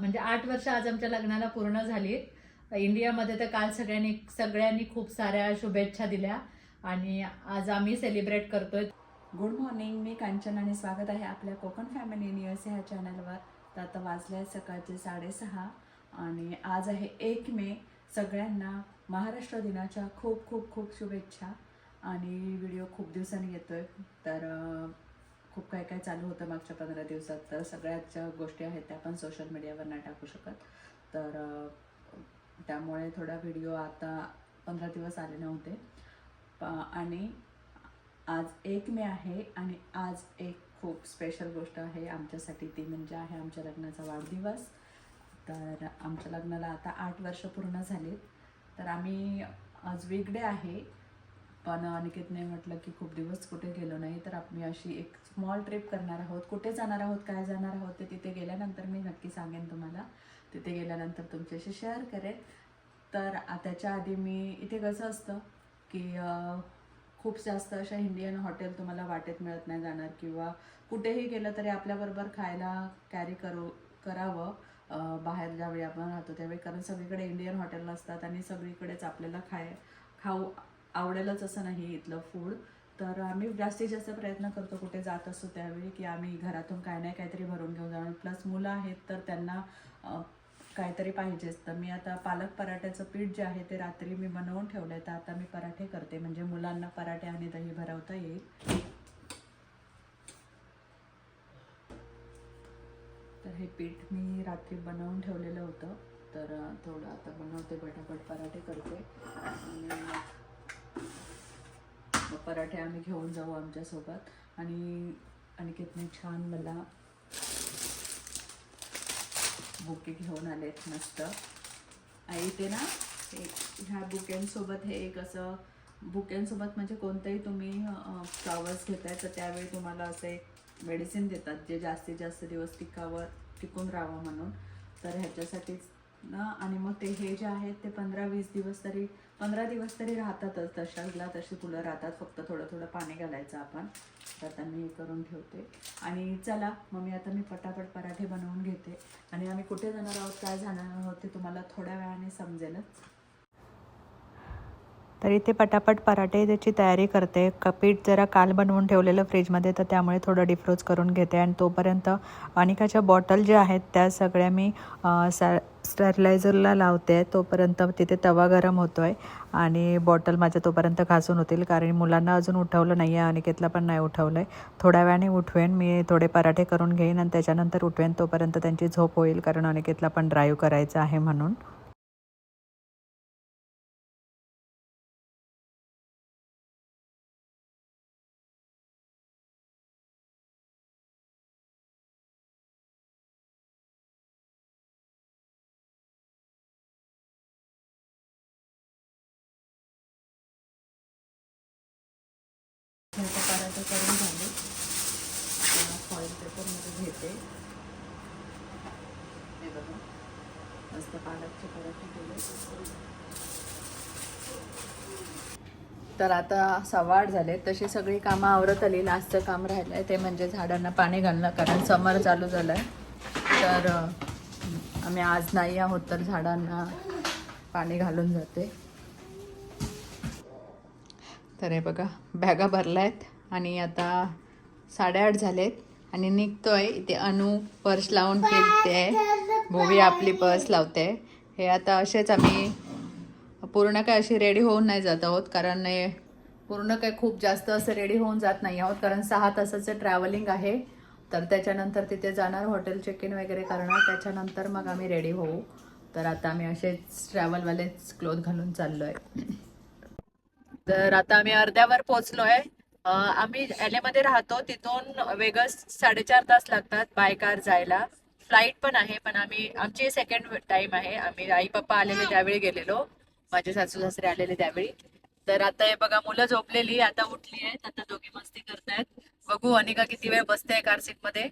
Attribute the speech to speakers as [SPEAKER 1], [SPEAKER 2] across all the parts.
[SPEAKER 1] म्हणजे आठ वर्ष आज आमच्या लग्नाला पूर्ण झाली इंडियामध्ये तर काल सगळ्यांनी सगळ्यांनी खूप साऱ्या शुभेच्छा दिल्या आणि आज आम्ही सेलिब्रेट करतोय.
[SPEAKER 2] गुड मॉर्निंग मी कांचन आणि स्वागत आहे आपल्या कोकण फॅमिली न्यूज ह्या चॅनलवर तर आता वाजले आहे सकाळचे साडेसहा आणि आज आहे एक मे. सगळ्यांना महाराष्ट्र दिनाच्या खूप खूप खूप शुभेच्छा आणि व्हिडिओ खूप दिवसांनी येतोय. तर खूप काय काय चालू होतं मागच्या पंधरा दिवसात. तर सगळ्याच ज्या गोष्टी आहेत त्या आपण सोशल मीडियावर नाही टाकू शकत. तर त्यामुळे थोडा व्हिडिओ आता पंधरा दिवस आले नव्हते. आणि आज एक मे आहे आणि आज एक खूप स्पेशल गोष्ट आहे आमच्यासाठी. ती म्हणजे आहे आमच्या लग्नाचा वाढदिवस. तर आमच्या लग्नाला आता आठ वर्ष पूर्ण झालीत. तर आम्ही आज वेगळे आहे. पण अनिकेतने म्हटलं की खूप दिवस कुठे गेलो नाही तर आम्ही अशी एक स्मॉल ट्रिप करणार आहोत. कुठे जाणार आहोत काय जाणार आहोत ते तिथे गेल्यानंतर मी नक्की सांगेन तुम्हाला. तिथे गेल्यानंतर तुमच्याशी शेअर करेन. तर त्याच्या आधी मी इथे कसं असतं की खूप जास्त अशा इंडियन हॉटेल तुम्हाला वाटेत मिळत नाही जाणार किंवा कुठेही गेलं तरी आपल्याबरोबर खायला कॅरी करू करावं. बाहेर ज्यावेळी आपण राहतो त्यावेळी कारण सगळीकडे इंडियन हॉटेल असतात आणि सगळीकडेच आपल्याला खाय खाऊ आवडेलच असं नाही इथलं फूड तर आम्ही जास्तीत जास्त प्रयत्न करतो कुठे जात असतो त्यावेळी की आम्ही घरातून काय नाही काहीतरी भरून घेऊन जाणार. प्लस मुलं आहेत तर त्यांना काहीतरी पाहिजेच. तर मी आता पालक पराठ्याचं पीठ जे आहे ते रात्री मी बनवून ठेवलं आहे तर आता मी पराठे करते. म्हणजे मुलांना पराठे आणि दही भरवता येईल. तर हे पीठ मी रात्री बनवून ठेवलेलं होतं. तर थोडं आता बनवते पटापट पराठे करते. आणि पराठे आम्ही घेऊन जाऊ आमच्यासोबत. आणि अनिकेतने छान मला बुके घेऊन आलेत मस्त. आई ते ना एक ह्या बुकेंसोबत हे एक असं बुकेंसोबत म्हणजे कोणतंही तुम्ही फ्लॉवर्स घेताय तर त्यावेळी तुम्हाला असं एक मेडिसिन देतात जे जास्तीत जास्त दिवस टिकावं टिकून राहावं म्हणून. तर ह्याच्यासाठीच ना? आणि मग ते हे जे आहेत ते पंधरा वीस दिवस तरी पंधरा दिवस तरी राहतातच. तशाला तशी फुलं राहतात. फक्त थोडं थोडं पाणी घालायचं आपण. तर आता मी हे करून ठेवते. आणि चला मग मी आता मी पटापट पराठे बनवून घेते. आणि आम्ही कुठे जाणार आहोत काय जाणार आहोत ते तुम्हाला थोड्या वेळाने समजेलच.
[SPEAKER 3] तर इथे पटापट पराठे त्याची तयारी करते. कपीट जरा काल बनवून ठेवलेलं फ्रीजमध्ये तर त्यामुळे थोडं डिफ्रोज करून घेते. आणि तोपर्यंत अनिकाच्या बॉटल ज्या आहेत त्या सगळ्या मी सॅ स्टॅरिलायझरला लावते. तोपर्यंत तिथे तवा गरम होतो आहे आणि बॉटल माझ्या तोपर्यंत घासून होतील. कारण मुलांना अजून उठवलं नाही आहे अनिकेतला पण नाही उठवलं आहे थोड्या वेळाने उठवेन मी थोडे पराठे करून घेईन आणि त्याच्यानंतर उठवेन. तोपर्यंत त्यांची झोप होईल कारण अनिकेतला पण ड्राईव्ह करायचं आहे म्हणून.
[SPEAKER 2] आता करून झाले. फॉईल पेपरमध्ये घेते. हे बघा. मस्त पालकचे पराठे केले. तर आता सवाड झाले. तशी सगळी कामं आवरत आली. लास्टचं काम राहिलं आहे ते म्हणजे झाडांना पाणी घालणं कारण समर चालू झालं आहे तर आम्ही आज नाही आहोत तर झाडांना पाणी घालून जाते. तर हे बघा बॅगा भरल्या आहेत आणि आता साडेआठ झालेत. आणि निघतोय. इथे अनु पर्स लावून फिरते. भोवी आपली पर्स लावते. हे आता असेच आम्ही पूर्ण काय अशी रेडी होऊन नाही जात आहोत. कारण पूर्ण काय खूप जास्त असं रेडी होऊन जात नाही आहोत. कारण सहा तासाचं ट्रॅव्हलिंग आहे. तर त्याच्यानंतर तिथे जाणार हॉटेल चेक इन वगैरे करणार. त्याच्यानंतर मग आम्ही रेडी होऊ. तर आता आम्ही असेच ट्रॅव्हलवालेच क्लोथ घालून चाललो आहे तर आता आम्ही अर्ध्यावर पोचलो आहे आम्ही एलमध्ये राहतो. तिथून वेगळं साडेचार तास लागतात बाय कार जायला. फ्लाईट पण आहे पण आम्ही आमची सेकंड टाइम आहे. आम्ही आई पप्पा आलेले त्यावेळी गेलेलो. माझे सासू सासरे आलेले त्यावेळी. तर आता हे बघा मुलं झोपलेली आता उठली आहेत आता दोघी मस्ती करतायत. बघू अनिका किती वेळ बसते कार सीटमध्ये.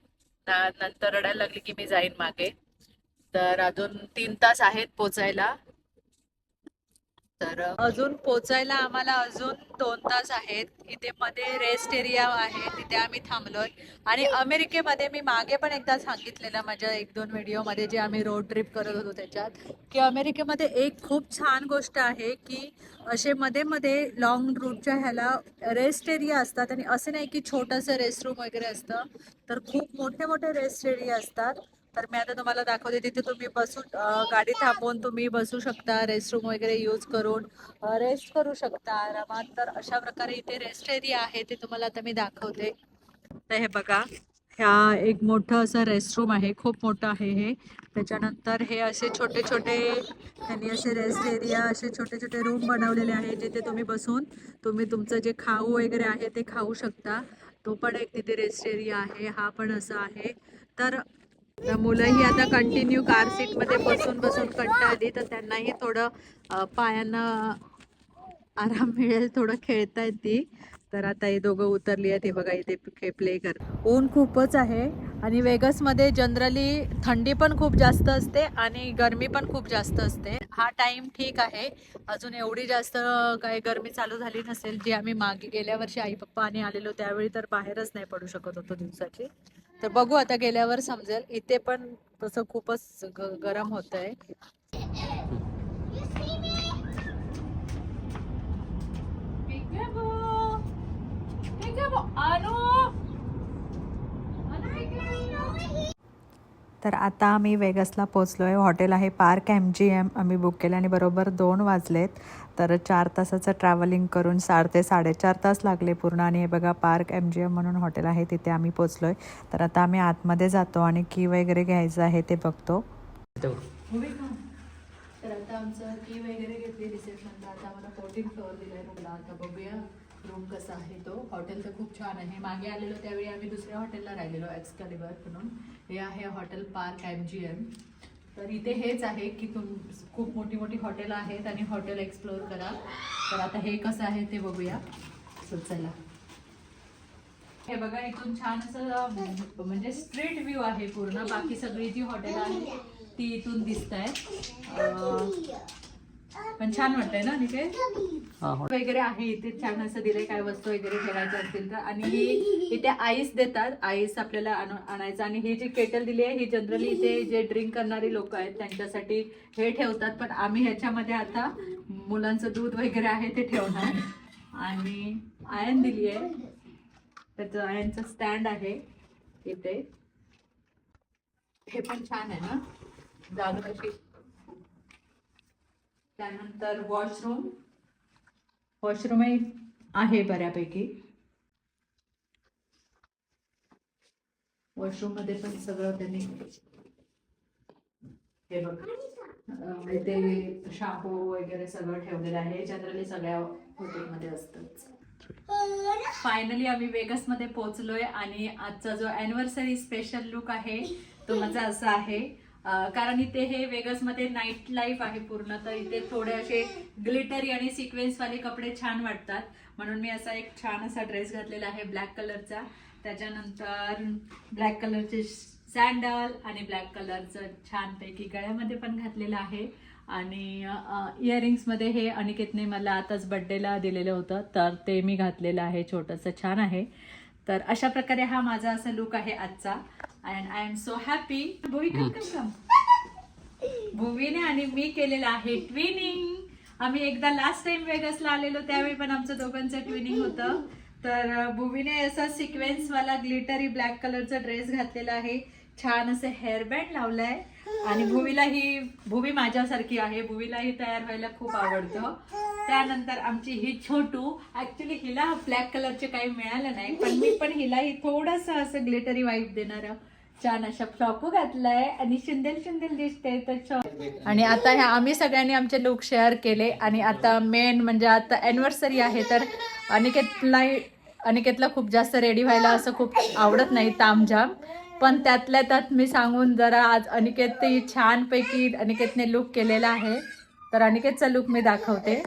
[SPEAKER 2] नंतर रडायला लागली की मी जाईन मागे. तर अजून तीन तास आहेत पोचायला. तर अजून पोचायला आम्हाला अजून दोन तास आहेत. इथे मध्ये रेस्ट एरिया आहे तिथे आम्ही थांबलोय. आणि अमेरिकेमध्ये मी मागे पण एकदा सांगितलेलं माझ्या एक दोन व्हिडिओमध्ये जे आम्ही रोड ट्रिप करत होतो त्याच्यात की अमेरिकेमध्ये एक खूप छान गोष्ट आहे की असे मध्ये मध्ये लॉंग रूटच्या ह्याला रेस्ट एरिया असतात. आणि असं नाही की छोटंसं रेस्ट रूम वगैरे असतं तर खूप मोठे मोठे रेस्ट एरिया असतात. तर मी आता तुम्हाला दाखवते तिथे तुम्ही बसून गाडी थांबवून तुम्ही बसू शकता रेस्टरूम वगैरे यूज करून रेस्ट करू शकता आरामात. तर अशा प्रकारे इथे रेस्ट एरिया आहे ते तुम्हाला आता मी दाखवते. तर हे बघा ह्या एक मोठं असं रेस्टरूम आहे खूप मोठं आहे हे. त्याच्यानंतर हे असे छोटे छोटे त्यांनी असे रेस्ट एरिया असे छोटे छोटे रूम बनवलेले आहे जिथे तुम्ही बसून तुम्ही तुमचं जे खाऊ वगैरे आहे ते खाऊ शकता. तो पण एक तिथे रेस्ट एरिया आहे हा पण असा आहे. तर तर मुलंही आता कंटिन्यू कार सीटमध्ये बसून बसून कंटाळली तर त्यांनाही थोडं पायांना आराम मिळेल थोडं खेळतायत ती तर आता हे दोघं उतरली आहेत हे बघा इथे प्ले कर ऊन खूपच आहे. आणि वेगसमध्ये जनरली थंडी पण खूप जास्त असते आणि गरमी पण खूप जास्त असते. हा टाइम ठीक आहे. अजून एवढी जास्त काही गरमी चालू झाली नसेल जी आम्ही मागे गेल्या वर्षी आई पप्पा आणि आलेलो त्यावेळी तर बाहेरच नाही पडू शकत होतो दिवसाची. तर बघू आता गेल्यावर समजेल. इथे पण तसं खूपच ग- गरम होत आहे
[SPEAKER 3] तर आता आम्ही वेगसला पोचलो आहे हॉटेल आहे पार्क एम जी एम आम्ही बुक केलं आणि बरोबर दोन वाजलेत. तर चार तासाचं ट्रॅव्हलिंग करून चार ते साडेचार तास लागले पूर्ण आणि हे बघा पार्क एम जी एम म्हणून हॉटेल आहे तिथे आम्ही पोचलो आहे तर आता आम्ही आतमध्ये जातो आणि की वगैरे घ्यायचं आहे ते बघतो.
[SPEAKER 2] तर आता आमचं की वगैरे घेतली रिसेप्शनला आता आम्हाला फोर्टीन फ्लोअर दिलाय आहे आता बघूया. रूम कसा आहे तो? हॉटेल तर खूप छान आहे. मागे आलेलो त्यावेळी आम्ही दुसऱ्या हॉटेलला राहिलेलो एक्सकॅलिबर म्हणून. हे आहे hotel Park M G M तर इथे हेच आहे की तुम खूप मोठी मोठी हॉटेल आहेत आणि हॉटेल एक्सप्लोअर करा. तर आता हे कसं आहे ते बघूया. चला. हे बघा इथून छान असं म्हणजे स्ट्रीट व्ह्यू आहे पूर्ण. बाकी सगळी जी हॉटेल आहे ती इथून दिसत आहेत पण छान वाटतंय ना निकेत वगैरे आहे इथे छान असं दिलंय काय वस्तू वगैरे ठेवायच्या असतील तर. आणि ही इथे आईस देतात. आईस आपल्याला आण- आणायचं. आणि ही जी केटल दिली आहे ही जनरली इथे जे ड्रिंक करणारी लोक आहेत त्यांच्यासाठी हे ठेवतात. पण आम्ही ह्याच्यामध्ये आता मुलांचं दूध वगैरे आहे ते ठेवणार. आणि आयन दिली आहे. त्याचं आयनचं स्टँड आहे इथे. हे पण छान आहे ना? जागा कशी त्यानंतर वॉशरूम वॉशरूमही आहे बऱ्यापैकी. वॉशरूममध्ये पण सगळं त्यांनी हे बघ म्हणजे ते शॅम्पू वगैरे सगळं ठेवलेलं आहे. जनरली सगळ्या हॉटेलमध्ये असतंच. फायनली आम्ही वेगसमध्ये पोहोचलोय आणि आजचा जो अॅनिव्हर्सरी स्पेशल लुक आहे तो माझा असा आहे. कारण इथे हे वेगसमध्ये नाईट लाईफ आहे पूर्ण तर इथे थोडे असे ग्लिटरी आणि सिक्वेन्स वाले कपडे छान वाटतात. म्हणून मी असा एक छान असा ड्रेस घातलेला आहे ब्लॅक कलरचा त्याच्यानंतर ब्लॅक कलरचे सँडल आणि ब्लॅक कलरचं छानपैकी गळ्यामध्ये पण घातलेलं आहे. आणि इयरिंग्समध्ये हे अनिकेतने मला आताच बड्डेला दिलेलं होतं तर ते मी घातलेलं आहे छोटंसं छान आहे. तर अशा प्रकारे हा माझा असा लुक आहे आजचा. And I am so happy Bhuvi come come come भुवीने आणि मी केलेलं आहे ट्विनिंग आम्ही एकदा लास्ट टाइम वेगसला आलेलो त्यावेळी पण आमचं दोघांचं ट्विनिंग होतं. तर भुवीने असा सिक्वेन्स वाला ग्लिटरी ब्लॅक कलरचा ड्रेस घातलेला आहे. छान असं हेअरबँड लावलाय. आणि भुवीला ही भुवी माझ्यासारखी आहे. भुवीलाही तयार व्हायला खूप आवडतं. त्यानंतर आमची ही छोटू ऍक्च्युली हिला ब्लॅक कलरचे काही मिळालं नाही पण मी पण हिलाही थोडंसं असं ग्लिटरी वाईफ देणारं छान अशा फ्रॉकू घातलाय आणि शिंदेल शिंदेल दिसते तर आणि आता ह्या आम्ही सगळ्यांनी आमचे लुक शेअर केले आणि आता मेन म्हणजे आता अॅनिव्हर्सरी आहे तर अनिकेतला अनिकेतला खूप जास्त रेडी व्हायला असं खूप आवडत नाही तामझाम. पण त्यातल्या त्यात मी सांगून जरा आज अनिकेत छानपैकी अनिकेतने लुक केलेला आहे. तर अनिकेतचा लुक मी दाखवते.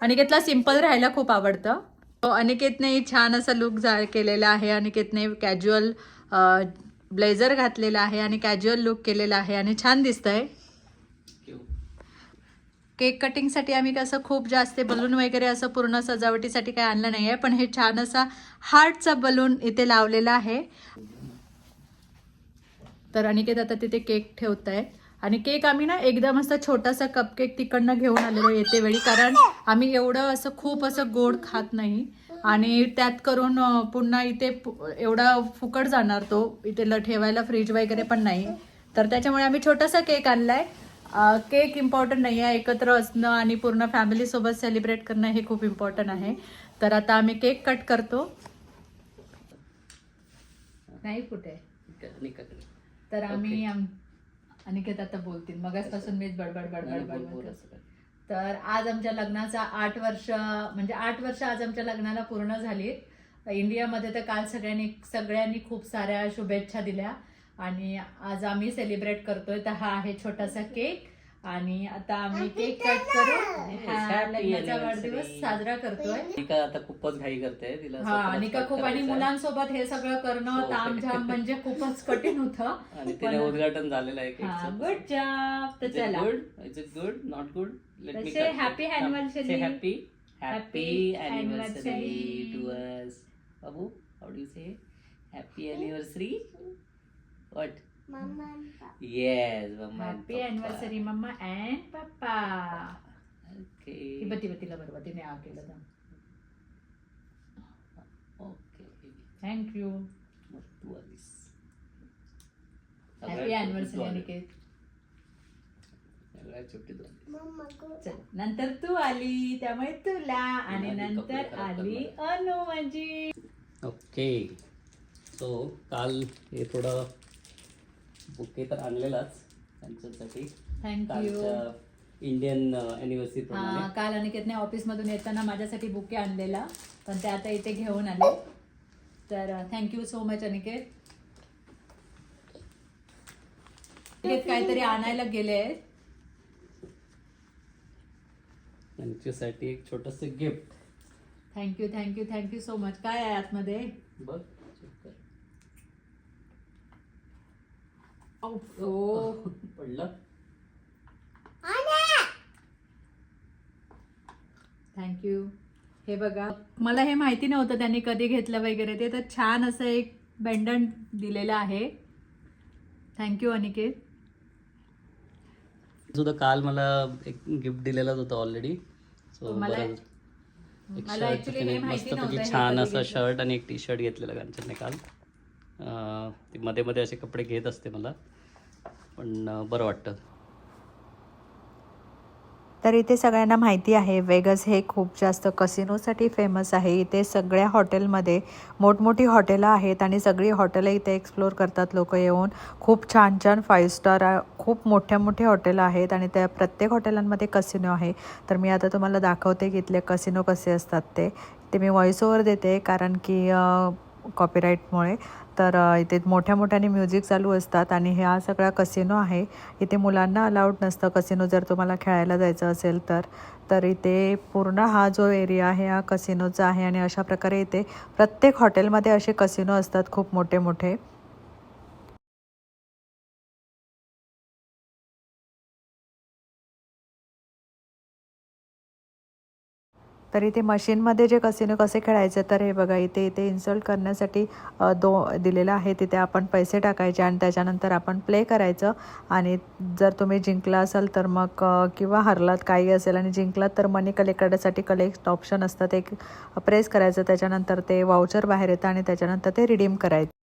[SPEAKER 2] अनिकेतला सिंपल राहायला खूप आवडतं. तो अनिकेतने छान असा लुक जा केलेला आहे. अनिकेतने कॅज्युअल ब्लेझर घातलेला आहे आणि कॅज्युअल लुक केलेला आहे आणि छान दिसतंय. केक कटिंगसाठी आम्ही कसं खूप जास्त बलून वगैरे असं पूर्ण सजावटीसाठी काही आणलं नाही आहे पण हे छान असा हार्टचा बलून इथे लावलेला आहे. तर अनिकेत आता तिथे केक ठेवत आहेत आणि केक आम्ही ना एकदम असं छोटासा कपकेक तिकडनं घेऊन आलेलो येते वेळी कारण आम्ही एवढं असं खूप असं गोड खात नाही. आणि त्यात करून पुन्हा इथे एवढा फुकट जाणार तो. इथे ल ठेवायला फ्रीज वगैरे पण नाही. तर त्याच्यामुळे आम्ही छोटासा केक आणलाय. केक इम्पॉर्टंट नाही आहे. एकत्र असणं आणि पूर्ण फॅमिलीसोबत सेलिब्रेट करणं हे खूप इम्पॉर्टंट आहे. तर आता आम्ही केक कट करतो. नाही कुठे? तर आम्ही आम- अनिकेत आता बोलतील. मगाचपासून मीच बडबड बडबड बडबड. तर आज आमच्या लग्नाचा आठ वर्ष म्हणजे आठ वर्ष आज आमच्या लग्नाला पूर्ण झाली इंडियामध्ये तर काल सगळ्यांनी सगळ्यांनी खूप साऱ्या शुभेच्छा दिल्या. आणि आज आम्ही सेलिब्रेट करतोय. तर हा आहे छोटासा केक आणि आता आम्ही केक कट हा
[SPEAKER 4] Happy
[SPEAKER 2] लग्नाचा. वाढदिवस साजरा करतोय.
[SPEAKER 4] निका आता खूपच घाई करते तिला
[SPEAKER 2] हा
[SPEAKER 4] स्वतःलाच
[SPEAKER 2] आणि का
[SPEAKER 4] cut
[SPEAKER 2] खूप आणि
[SPEAKER 4] करायचं आहे.
[SPEAKER 2] मुलांसोबत हे सगळं करणं
[SPEAKER 4] हो.
[SPEAKER 2] तामझाम म्हणजे खूपच कठीण होतं.
[SPEAKER 4] आणि तिला उद्घाटन झालेलं आहे
[SPEAKER 2] हा. गुड जॉब तर चला.
[SPEAKER 4] Good is it good not good let me
[SPEAKER 2] Say happy anniversary.
[SPEAKER 4] Happy
[SPEAKER 2] Happy
[SPEAKER 4] happy
[SPEAKER 2] anniversary.
[SPEAKER 4] anniversary. To us Babu how do say happy anniversary. What? Yes mama and
[SPEAKER 2] happy
[SPEAKER 4] papa.
[SPEAKER 2] Anniversary mama and papa
[SPEAKER 4] okay
[SPEAKER 2] ती बत्ती बत्तीला बरोबर तिने आ केलं
[SPEAKER 4] okay
[SPEAKER 2] thank you
[SPEAKER 4] मग तू आलीस
[SPEAKER 2] happy
[SPEAKER 4] सगळ्यात
[SPEAKER 2] anniversary
[SPEAKER 4] छोटी तू
[SPEAKER 2] अनिकेत
[SPEAKER 4] आली. सगळ्यात छोटी तू आली.
[SPEAKER 2] चल नंतर तू आली त्यामुळे तुला आणि
[SPEAKER 4] आधी कपडे
[SPEAKER 2] नंतर
[SPEAKER 4] खराब
[SPEAKER 2] आली अनु माझी
[SPEAKER 4] ओके सो काल हे थोडं बुके तर आणलेलाच त्यांच्यासाठी.
[SPEAKER 2] थँक्यू
[SPEAKER 4] इंडियन अॅनिव्हर्सरी
[SPEAKER 2] काल अनिकेतने ऑफिस मधून येताना माझ्यासाठी बुके आणलेला पण ते आता इथे घेऊन आले. तर थँक्यू सो मच अनिकेत. काहीतरी आणायला गेले आहेत.
[SPEAKER 4] त्यांच्यासाठी एक छोटस gift
[SPEAKER 2] thank you thank you thank you so much काय आहे आतमध्ये?
[SPEAKER 4] बघ check कर.
[SPEAKER 2] हो
[SPEAKER 4] पडलं.
[SPEAKER 2] थँक्यू हे बघा मला हे माहिती नव्हतं त्यांनी कधी घेतलं वगैरे. ते तर छान असं एक बेंडंट दिलेलं आहे. Thank you Aniket.
[SPEAKER 4] सुद्धा काल मला एक गिफ्ट दिलेलाच होतं ऑलरेडी सो
[SPEAKER 2] मला-
[SPEAKER 4] एक
[SPEAKER 2] मला actually हे माहिती नव्हतं हे
[SPEAKER 4] छान
[SPEAKER 2] कधी
[SPEAKER 4] असं
[SPEAKER 2] घेतलं.
[SPEAKER 4] शर्ट आणि एक टी शर्ट घेतलेलं कांचनने काल. ती मध्ये मध्ये असे कपडे घेत असते मला. पण बरं वाटतं.
[SPEAKER 3] तर इथे सगळ्यांना माहिती आहे वेगस हे खूप जास्त कसिनोसाठी फेमस आहे. इथे सगळ्या हॉटेलमध्ये मोठमोठी हॉटेलं आहेत आणि सगळी हॉटेलं इथे एक्सप्लोर करतात लोक येऊन. खूप छान छान फाईव्ह स्टार खूप मोठ्या मोठ्या हॉटेलं आहेत आणि त्या प्रत्येक हॉटेलांमध्ये कसिनो आहे. तर मी आता तुम्हाला दाखवते की इथले कसिनो कसे असतात ते. ते मी व्हॉइस ओव्हर देते कारण की कॉपीराईटमुळे तर इथे मोठ्या मोठ्याने म्युझिक चालू असतात आणि हा सगळा कसिनो आहे. इथे मुलांना अलाउड नसतं कसिनो जर तुम्हाला खेळायला जायचं असेल तर. तर इथे पूर्ण हा जो एरिया आहे हा कसिनोचा आहे आणि अशा प्रकारे इथे प्रत्येक हॉटेलमध्ये असे कसिनो असतात खूप मोठे मोठे. तर इथे मशीनमध्ये जे कसिनो कसे खेळायचे तर हे बघा इथे इथे इन्सल्ट करण्यासाठी दो दिलेलं आहे. तिथे आपण पैसे टाकायचे आणि त्याच्यानंतर आपण प्ले करायचं. आणि जर तुम्ही जिंकला असाल तर मग किंवा हरलात काही असेल आणि जिंकलात तर मनी कलेक्ट करण्यासाठी कलेक्ट ऑप्शन असतं एक प्रेस करायचं त्याच्यानंतर ते वाउचर बाहेर येतं आणि त्याच्यानंतर ते रिडीम करायचं.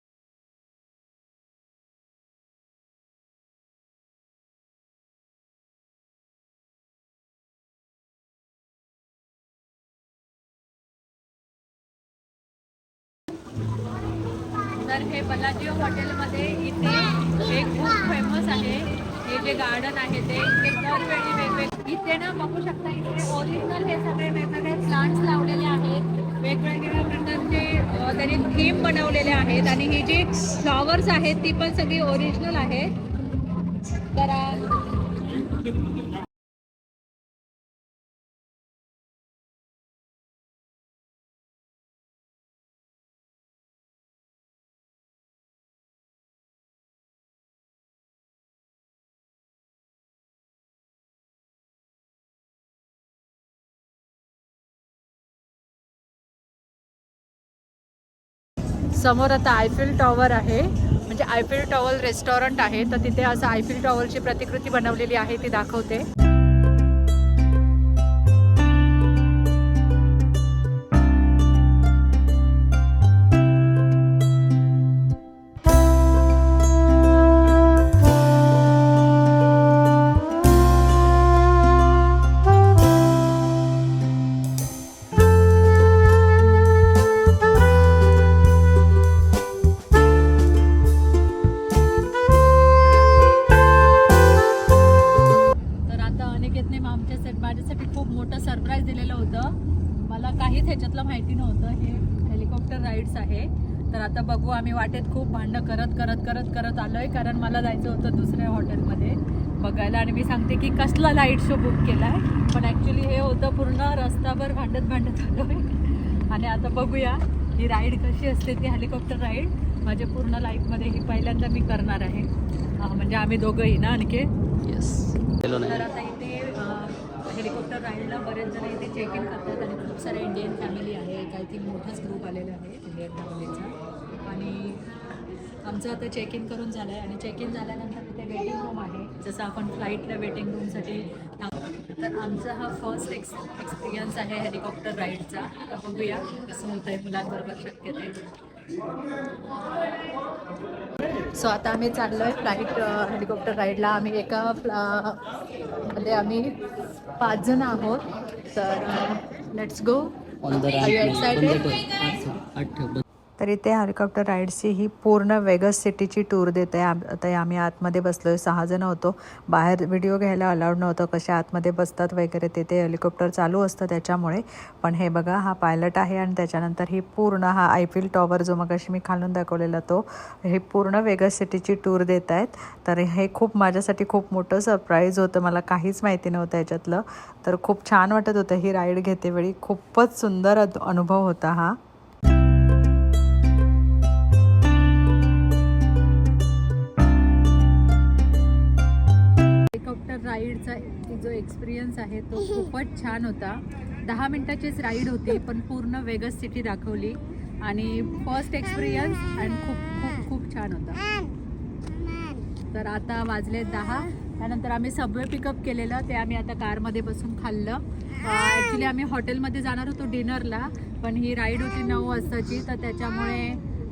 [SPEAKER 2] त्यांनी थीम बनवलेले आहेत आणि ही जी फ्लॉवर्स आहेत ती पण सगळी ओरिजिनल आहेत. तर समोर आता आयफिल टॉवर आहे. म्हणजे आयफिल टॉवर रेस्टॉरंट आहे. तर तिथे असं आयफिल टॉवरची प्रतिकृती बनवलेली आहे ती दाखवते. आता बघू आम्ही वाटेत खूप भांडणं करत करत करत करत आलोय. कारण मला जायचं होतं दुसऱ्या हॉटेलमध्ये बघायला आणि मी सांगते की कसला लाइट शो बुक केला आहे पण ॲक्च्युली हे होतं पूर्ण रस्ताभर भांडत भांडत आलोय. आणि आता बघूया ही राईड कशी असते ती हेलिकॉप्टर राईड माझ्या पूर्ण लाईफमध्ये ही पहिल्यांदा मी करणार आहे. म्हणजे आम्ही दोघंही ना आणखी?
[SPEAKER 4] येस
[SPEAKER 2] तर आता इथे हेलिकॉप्टर राईडला बरेच जण इथे चेक इन करतात. आणि खूप सारे इंडियन फॅमिली आहे. आय थिंक मोठाच ग्रुप आलेला आहे. इंडियन फॅमिलीचा आणि आमचं आता चेक इन करून झालं आहे आणि चेक इन झाल्यानंतर इथे वेटिंग रूम आहे. जसं आपण फ्लाईटला वेटिंग रूमसाठी तर आमचा हा फर्स्ट एक्स एक्सपिरियन्स आहे हेलिकॉप्टर राईडचा बघूया कसं होतं आहे मुलांबरोबर शक्य ते सो आता आम्ही चाललो आहे फ्लाईट हेलिकॉप्टर राईडला आम्ही एका फ्ला मध्ये आम्ही पाच जण आहोत. तर लेट्स गो
[SPEAKER 4] ऑन
[SPEAKER 3] तरी ते हेलिकॉप्टर राईड्सची ही पूर्ण वेगस सिटीची टूर देते आम आता आम्ही आतमध्ये बसलो आहे सहाजण होतो. बाहेर व्हिडिओ घ्यायला अलाउड नव्हतं. कसे आतमध्ये बसतात वगैरे ते ते हेलिकॉप्टर चालू असतं त्याच्यामुळे. पण हे बघा हा पायलट आहे आणि त्याच्यानंतर ही पूर्ण हा आयफिल टॉवर जो मग मी खालून दाखवलेला तो हे पूर्ण वेगस सिटीची टूर देत आहेत तर हे खूप माझ्यासाठी खूप मोठं सरप्राईज होतं. मला काहीच माहिती नव्हतं याच्यातलं. तर खूप छान वाटत होतं ही राईड घेतेवेळी. खूपच सुंदर अनुभव होता हा.
[SPEAKER 2] एक्सपिरियन्स आहे तो खूपच छान होता. दहा मिनटाचीच राईड होती पण पूर्ण वेगस सिटी दाखवली. आणि फर्स्ट एक्सपिरियन्स आणि खूप खूप खूप छान होता. तर आता वाजले दहा. त्यानंतर आम्ही सबवे पिकअप केलेलं. ते आम्ही आता कारमध्ये बसून खाल्लं. ॲक्च्युली आम्ही हॉटेलमध्ये जाणार होतो डिनरला पण ही राईड होती नऊ वाजताची. तर त्याच्यामुळे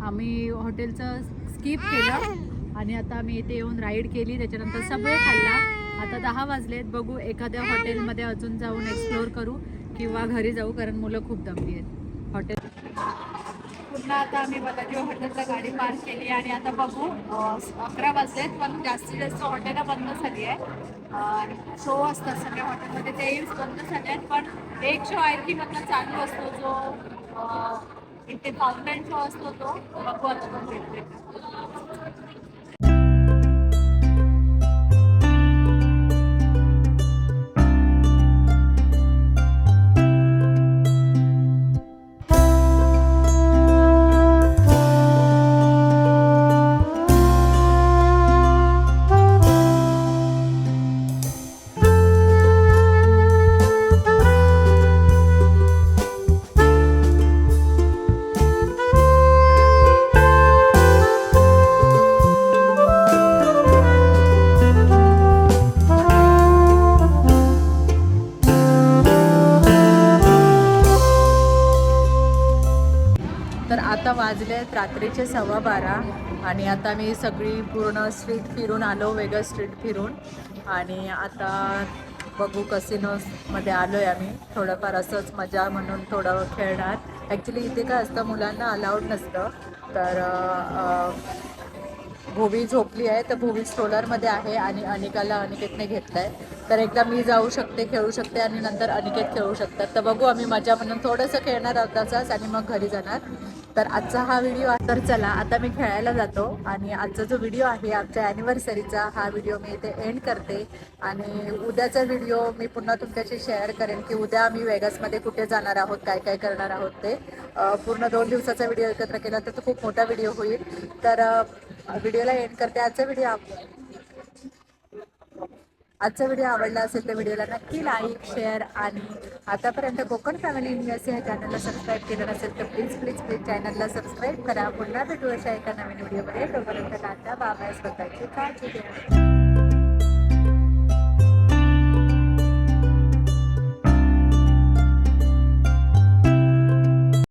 [SPEAKER 2] आम्ही हॉटेलचं स्किप केलं. आणि आता आम्ही इथे येऊन राईड केली. त्याच्यानंतर सबवे खाल्ला. आता दहा वाजलेत. बघू एखाद्या हॉटेलमध्ये अजून जाऊन एक्सप्लोअर करू किंवा घरी जाऊ कारण मुलं खूप दमली आहेत. हॉटेल पुन्हा आता आम्ही बलाजी हॉटेलला गाडी पार्क केली आणि आता बघू अकरा वाजलेत पण जास्तीत जास्त हॉटेलं बंद झाली आहे. शो असतात सगळ्या हॉटेलमध्ये ते बंद झाले आहेत पण एक शो आहे की मधला चालू असतो जो इथे फाउंटेन शो असतो तो बघू आता आता वाजले आहेत रात्रीचे सव्वा बारा आणि आता मी सगळी पूर्ण स्ट्रीट फिरून आलो वेगळं स्ट्रीट फिरून. आणि आता बघू कसिनोमध्ये आलो आहे आम्ही. थोडंफार असंच मजा म्हणून थोडं खेळणार. ॲक्च्युली इथे काय असतं मुलांना अलाउड नसतं. तर भुवी झोपली आहे तर भुवी स्ट्रोलरमध्ये आहे आणि अनिकाला अनिकेतने घेतलं आहे तर एकदा मी जाऊ शकते खेळू शकते आणि नंतर अनिकेत खेळू शकतात. तर बघू आम्ही मजा म्हणून थोडंसं खेळणार आहोत तसाच आणि मग घरी जाणार. तर आजचा हा व्हिडिओ तर चला आता मी खेळायला जातो आणि आजचा जो व्हिडिओ आहे आमच्या ॲनिव्हर्सरीचा हा व्हिडिओ मी इथे एंड करते. आणि उद्याचा व्हिडिओ मी पुन्हा तुमच्याशी शेअर करेन की उद्या आम्ही वेगसमध्ये कुठे जाणार आहोत काय काय करणार आहोत ते. पूर्ण दोन दिवसाचा व्हिडिओ एकत्र केला तर तो खूप मोठा व्हिडिओ होईल. तर व्हिडिओला एंड करते. आजचा व्हिडिओ आजचा व्हिडिओ आवडला असेल तर व्हिडिओला नक्की लाईक शेअर आणि आतापर्यंत कोकण फॅमिली इंडियाचे या चॅनलला सबस्क्राईब केलं नसेल तर प्लीज प्लीज प्लीज चॅनलला सबस्क्राईब करा. पुन्हा भेटू अशा एका नवीन व्हिडिओमध्ये तोपर्यंत टाटा बाबा स्वतःची काळजी घ्या.